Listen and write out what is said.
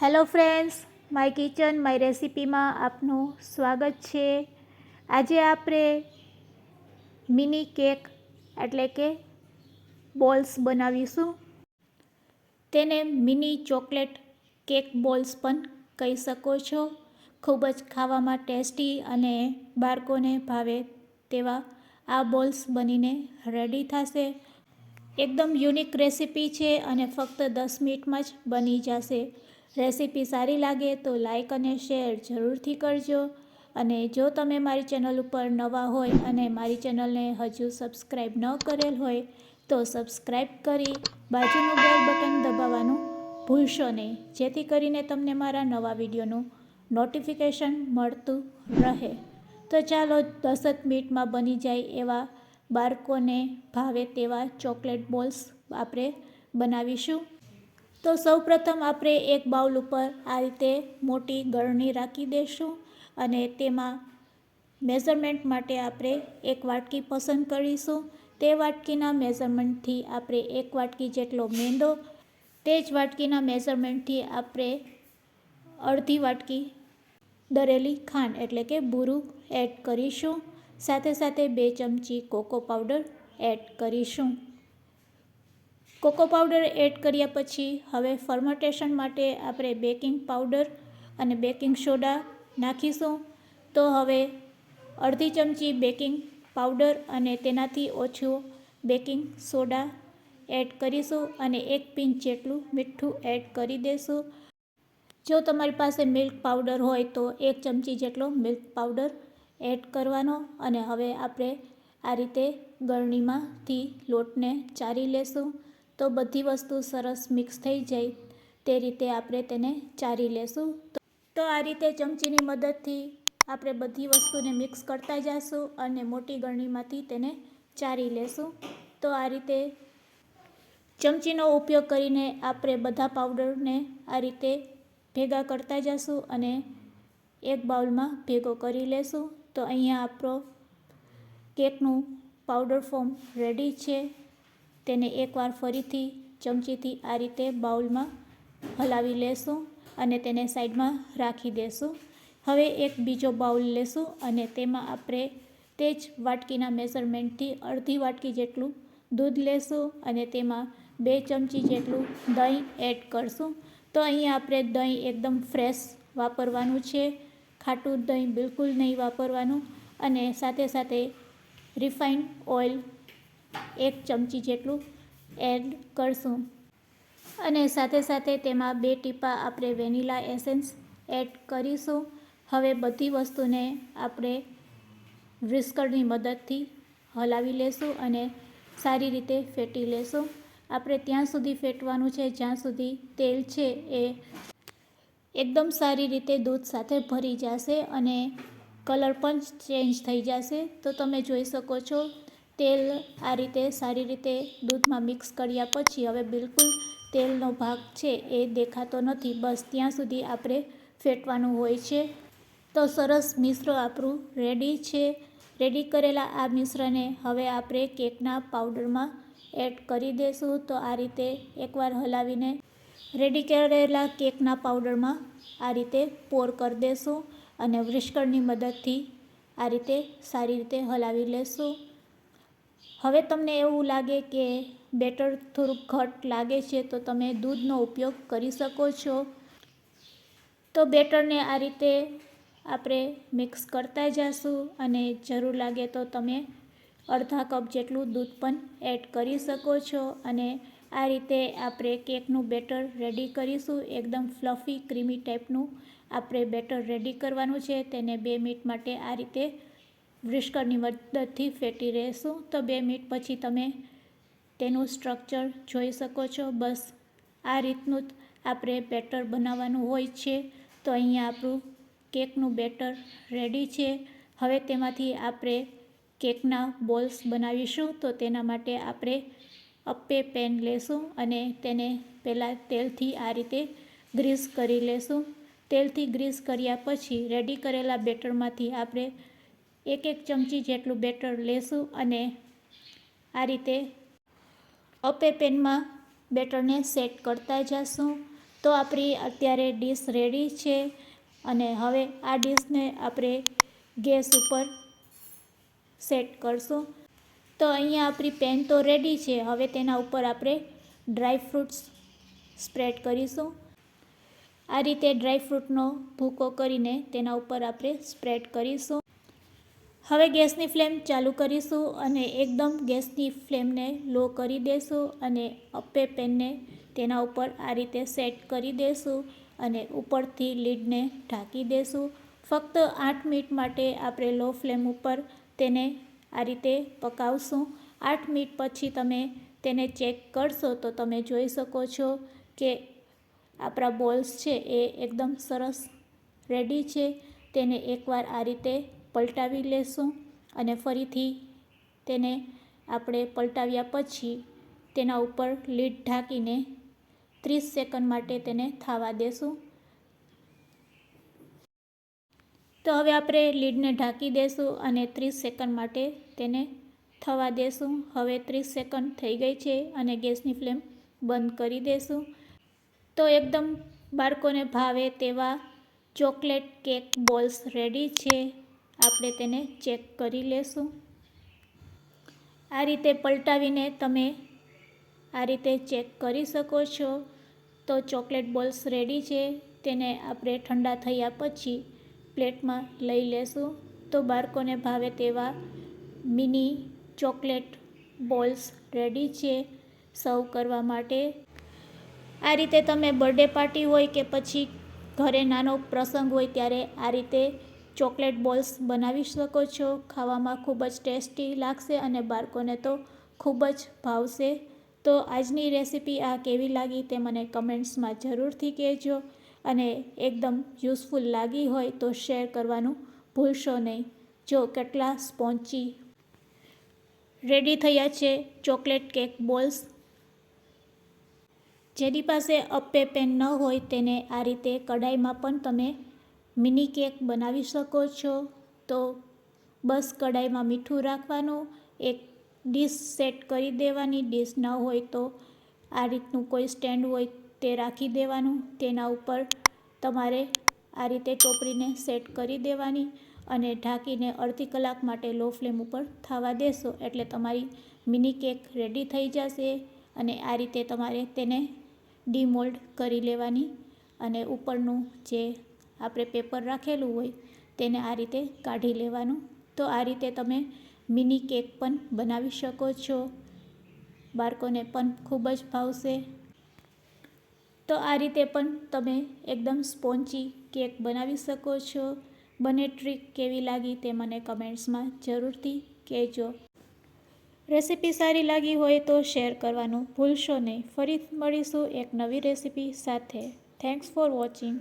Hello friends, my kitchen, my રેસિપીમાં આપનું સ્વાગત છે. આજે આપણે મિની કેક, એટલે કે બોલ્સ બનાવીશું. તેને મિની ચોકલેટ કેક બોલ્સ પણ કહી શકો છો. ખૂબ જ ખાવામાં ટેસ્ટી અને બાળકોને ભાવે તેવા આ બોલ્સ બનીને રેડી થશે. એકદમ યુનિક રેસીપી છે અને ફક્ત દસ મિનિટમાં જ બની જશે. રેસીપી સારી લાગે તો લાઈક અને શેર જરૂરથી કરજો. અને જો તમે મારી ચેનલ ઉપર નવા હોય અને મારી ચેનલને હજુ સબસ્ક્રાઈબ ન કરેલ હોય, તો સબસ્ક્રાઈબ કરી બાજુનું બેલ બટન દબાવવાનું ભૂલશો નહીં. જેથી કરીને તમને મારા નવા વિડીયોનું નોટિફિકેશન મળતું રહે. તો ચાલો દસ જ મિનિટમાં બની જાય એવા બાળકોને ભાવે તેવા ચોકલેટ બોલ્સ આપણે બનાવીશું. તો સૌપ્રથમ આપણે એક બાઉલ ઉપર આ રીતે મોટી ગળણી રાખી દઈશું અને તેમાં મેઝરમેન્ટ માટે આપણે એક વાટકી પસંદ કરીશું. તે વાટકીના મેઝરમેન્ટથી આપણે એક વાટકી જેટલો મેંદો, તે જ વાટકીના મેઝરમેન્ટથી આપણે અડધી વાટકી દરેલી ખાંડ એટલે કે બુરું એડ કરીશું. સાથે સાથે બે ચમચી કોકો પાવડર એડ કરીશું. કોકો પાવડર એડ કર્યા પછી હવે ફર્મેન્ટેશન માટે આપણે બેકિંગ પાવડર અને બેકિંગ સોડા નાખીશું. તો હવે અડધી ચમચી બેકિંગ પાવડર અને તેનાથી ઓછું બેકિંગ સોડા એડ કરીશું અને એક પિંચ જેટલું મીઠું એડ કરી દઈશું જો તમારી પાસે મિલ્ક પાવડર હોય તો એક ચમચી જેટલો મિલ્ક પાવડર એડ કરવાનો અને હવે આપણે આ રીતે ગળણીમાંથી લોટને ચારી લેશું. તો બધી વસ્તુ સરસ મિક્સ થઈ જાય તે રીતે આપણે તેને ચારી લેશું. તો આ રીતે ચમચીની મદદથી આપણે બધી વસ્તુને મિક્સ કરતા જઈશું અને મોટી ગળણીમાંથી તેને ચારી લેશું. તો આ રીતે ચમચીનો ઉપયોગ કરીને આપણે બધા પાવડરને આ રીતે ભેગા કરતા જઈશું અને એક બાઉલમાં ભેગો કરી લેશું. તો અહીંયા આપણો કેકનું પાવડર ફોર્મ રેડી છે. તેને એકવાર ફરીથી ચમચીથી આ રીતે બાઉલમાં હલાવી લેશું અને તેને સાઈડમાં રાખી દેશું. હવે એક બીજો બાઉલ લેશું અને તેમાં આપણે તે જ વાટકીના મેઝરમેન્ટથી અડધી વાટકી જેટલું દૂધ લેશું અને તેમાં બે ચમચી જેટલું દહીં એડ કરશું. તો અહીં આપણે દહીં એકદમ ફ્રેશ વાપરવાનું છે. ખાટું દહીં બિલકુલ નહીં વાપરવાનું અને સાથે સાથે રિફાઇન્ડ ઓઇલ એક ચમચી જેટલું એડ કરશું. અને સાથે સાથે તેમાં બે ટીપા આપણે વેનીલા એસેન્સ એડ કરીશું. હવે બધી વસ્તુને આપણે વ્રિસ્કરની મદદથી હલાવી લેશું અને સારી રીતે ફેટી લેશું. આપણે ત્યાં સુધી ફેટવાનું છે, જ્યાં સુધી તેલ છે એ એકદમ સારી રીતે દૂધ સાથે ભરી જશે અને કલર પણ ચેન્જ થઈ જશે. તો તમે જોઈ શકો છો તેલ આ રીતે સારી રીતે દૂધમાં મિક્સ કર્યા પછી હવે બિલકુલ તેલનો ભાગ છે એ દેખાતો નથી. બસ ત્યાં સુધી આપણે ફેટવાનું હોય છે. તો સરસ મિશ્ર આપણું રેડી છે. રેડી કરેલા આ મિશ્રને હવે આપણે કેકના પાવડરમાં એડ કરી દઈશું તો આ રીતે એકવાર હલાવીને રેડી કરેલા કેકના પાવડરમાં આ રીતે પોર કરી દેશું અને વ્રિસ્કરની મદદથી આ રીતે સારી રીતે હલાવી લેશું. હવે તમને એવું લાગે કે બેટર થોડુંક ઘટ લાગે છે, તો તમે દૂધનો ઉપયોગ કરી શકો છો. તો બેટરને આ રીતે આપણે મિક્સ કરતા જઈશું અને જરૂર લાગે તો તમે અડધા કપ જેટલું દૂધ પણ એડ કરી શકો છો અને આ રીતે આપણે કેકનું બેટર રેડી કરીશું. એકદમ ફ્લફી, ક્રીમી ટાઈપનું આપણે બેટર રેડી કરવાનું છે. તેને બે મિનિટ માટે આ રીતે વ્રિસ્કરની મદદથી ફેટી રહેશું. તો બે મિનિટ પછી તમે તેનું સ્ટ્રક્ચર જોઈ શકો છો. બસ આ રીતનું આપણે બેટર બનાવવાનું હોય છે. તો અહીંયા આપણું કેકનું બેટર રેડી છે. હવે તેમાંથી આપણે કેકના બોલ્સ બનાવીશું. તો તેના માટે આપણે અપ્પે પેન લેશું અને તેને પહેલાં તેલથી આ રીતે ગ્રીસ કરી લેશું. તેલથી ગ્રીસ કર્યા પછી રેડી કરેલા બેટરમાંથી આપણે એક એક ચમચી જેટલું બેટર લેશું અને આ રીતે અપે પેનમાં બેટરને સેટ કરતા જઈશું તો આપણી અત્યારે ડીશ રેડી છે અને હવે આ ડીશને આપણે ગેસ ઉપર સેટ કરશું. તો અહીંયા આપણી પેન તો રેડી છે. હવે તેના ઉપર આપણે ડ્રાય ફ્રૂટ્સ સ્પ્રેડ કરીશું. આ રીતે ડ્રાયફ્રૂટનો ભૂકો કરીને તેના ઉપર આપણે સ્પ્રેડ કરીશું. હવે ગેસની ફ્લેમ ચાલુ કરીશું અને એકદમ ગેસની ફ્લેમને લો કરી દેશું અને અપ્પે પેનને તેના ઉપર આ રીતે સેટ કરી દેશું અને ઉપરથી લીડને ઢાંકી દેશું. ફક્ત આઠ મિનિટ માટે આપણે લો ફ્લેમ ઉપર તેને આ રીતે પકાવશું. આઠ મિનિટ પછી તમે તેને ચેક કરશો તો તમે જોઈ શકો છો કે આપણા બોલ્સ છે એ એકદમ સરસ રેડી છે. તેને એકવાર આ રીતે પલટાવી લેશું અને ફરીથી તેને આપણે પલટાવ્યા પછી તેના ઉપર લીડ ઢાંકીને ત્રીસ સેકન્ડ માટે તેને થવા દેશું. તો હવે આપણે લીડને ઢાંકી દેશું અને ત્રીસ સેકન્ડ માટે તેને થવા દેશું. હવે ત્રીસ સેકન્ડ થઈ ગઈ છે અને ગેસની ફ્લેમ બંધ કરી દેશું. તો એકદમ બાળકોને ભાવે તેવા ચોકલેટ કેક બોલ્સ રેડી છે. આપણે તેને ચેક કરી લેશું. આ રીતે પલટાવીને તમે આ રીતે ચેક કરી શકો છો. તો ચોકલેટ બોલ્સ રેડી છે. તેને આપણે ઠંડા થયા પછી પ્લેટમાં લઈ લેશું. તો બાળકોને ભાવે તેવા મિની ચોકલેટ બોલ્સ રેડી છે સર્વ કરવા માટે. આ રીતે તમે બર્થડે પાર્ટી હોય કે પછી ઘરે નાનો પ્રસંગ હોય ત્યારે આ રીતે ચોકલેટ બોલ્સ બનાવી શકો છો. ખાવામાં ખૂબ જ ટેસ્ટી લાગશે અને બાળકોને તો ખૂબ જ ભાવશે. તો આજની રેસીપી આ કેવી લાગી તે મને કમેન્ટ્સમાં જરૂરથી કહેજો. અને એકદમ યુઝફુલ લાગી હોય તો શેર કરવાનું ભૂલશો નહીં. જો કેટલા સ્પોન્ચી રેડી થયા છે ચોકલેટ કેક બોલ્સ. જેની પાસે અપ્પે પેન ન હોય તેને આ રીતે કઢાઈમાં પણ તમે મિની કેક બનાવી શકો છો? તો બસ કડાઈમાં મીઠું રાખવાનું, એક ડીશ સેટ કરી દેવાની. ડીશ ન હોય તો આ રીતનું કોઈ સ્ટેન્ડ હોય તે રાખી દેવાનું. તેના ઉપર તમારે આ રીતે ટોપરીને સેટ કરી દેવાની અને ઢાંકીને અડધી કલાક માટે લો ફ્લેમ ઉપર થવા દેશો. એટલે તમારી મિની કેક રેડી થઈ જશે અને આ રીતે તમારે તેને ડીમોલ્ડ કરી લેવાની અને ઉપરનું જે આપણે પેપર રાખેલું હોય, તેને આ રીતે કાઢી લેવાનું. તો આ રીતે તમે મિની કેક પણ બનાવી શકો છો. બાળકોને પણ ખૂબ જ ભાવશે. તો આ રીતે પણ તમે એકદમ સ્પોન્ચી કેક બનાવી શકો છો. બને ટ્રીક કેવી લાગી તે મને કમેન્ટ્સમાં જરૂરથી કહેજો. રેસીપી સારી લાગી હોય તો શેર કરવાનું ભૂલશો નહીં. ફરી મળીશું એક નવી રેસીપી સાથે. Thanks for watching